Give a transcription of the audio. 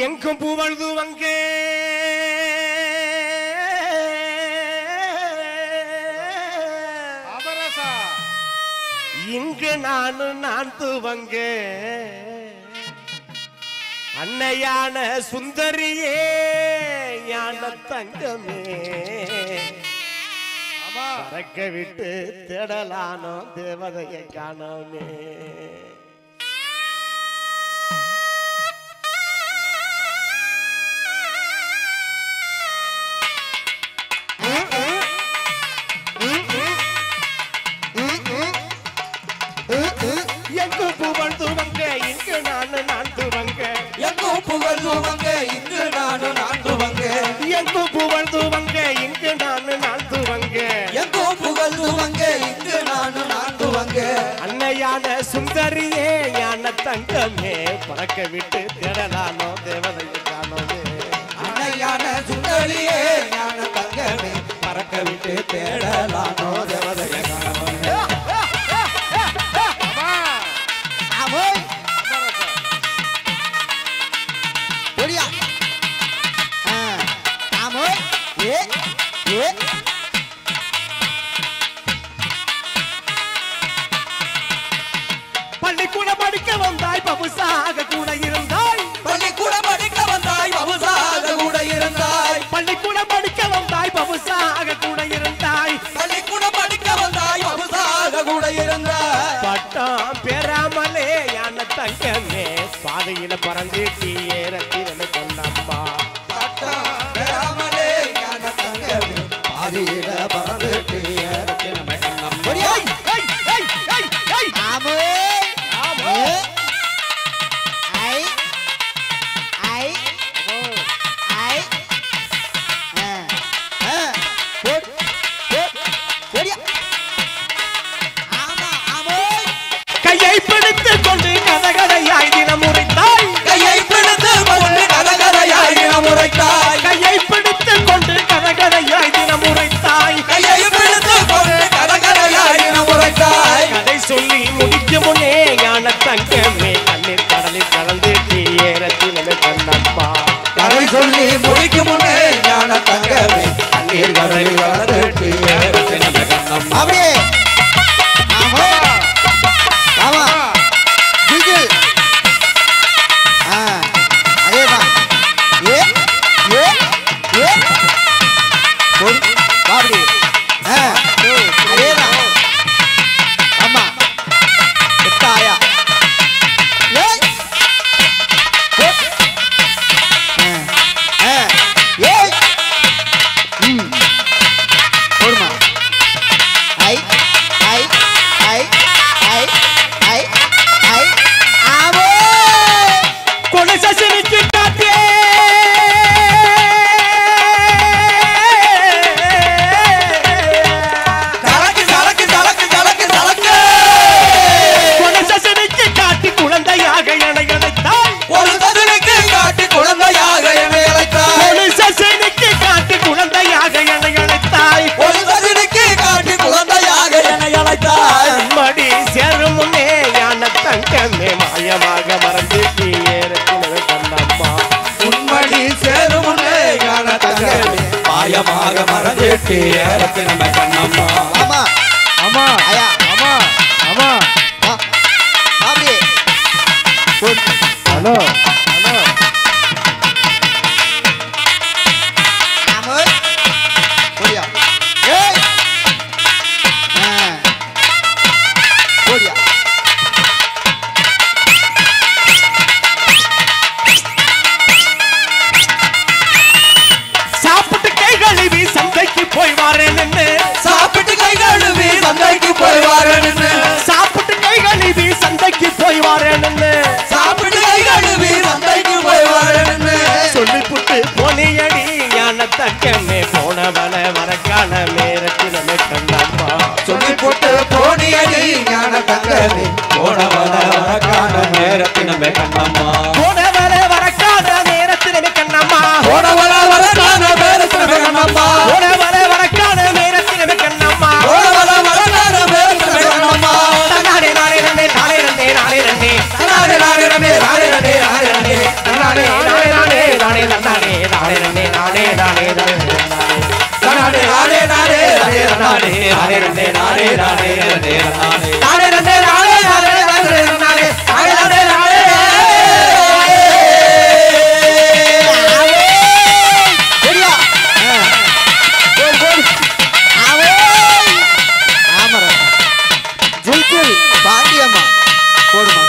எங்கும் புகழ்து வங்கே. இங்கு நானு நான் துவங்க. அன்னையான சுந்தரியே ஞான தங்கமே. பறக்க விட்டு தேடலானோ தேவதையை காணோமே. துவங்க இங்கு நானும் நான் துவங்க. எங்கு புகழ் துவங்க இங்கு நான் நான் துவங்க. எங்கோ புகழ் துவங்க இங்கு நானும் நான் துவங்க. அன்னையான சுந்தரியே ஞான தங்கமே பறக்க விட்டு தேடலானோ தேவதையை. ஏ ஏ பள்ளிக்கூட படிக்க வந்தாய் பபுசாக கூட இருந்தாய். பள்ளிக்கூட படிக்க வந்தாய் பவுசாக கூட இருந்தாய். பள்ளிக்கூட படிக்க வந்தாய் பபுசாக கூட இருந்தாய். பள்ளிக்கூட படிக்க வந்தாய் பவுசாக கூட இருந்தாய். பட்டம் பெறாமலே யான தங்கமே. பாதையில பறந்து রে தங்கமே கண்ணீர் கடலில் கலந்து தீயேரத்தினமே கண்ணம்மா கதை சொல்லி முடிக்கும் முன்னே ஞான தங்கமே கண்ணீர் கடலில் கலந்துட்டு ஏறத்தில் நம்ம கண்ணம் அப்படியே. மாயமாக மறந்து நீ ஏறத்தினவே கண்ணம்மா உன்மடி சேருமுன்னே காணத்தங்க மாயமாக மறந்துட்டு ஏறத்தினவே கண்ணம்மா ஆமா ஆமா ஐயா ஆமா ஆமா ஹலோ வரேன்னு சாப்பிட்டு கை கழுவி சந்தைக்கு போய் வரேன்னு சாப்பிட்டு கை கழுவி சந்தைக்கு போய் வரேன்னு சாப்பிட்டு கை கழுவி சந்தைக்கு போய் வரேன்னு சொல்லி புட்டு போனியடி ஞான தக்கமே போனவன பாண்டியம்மா போடுமா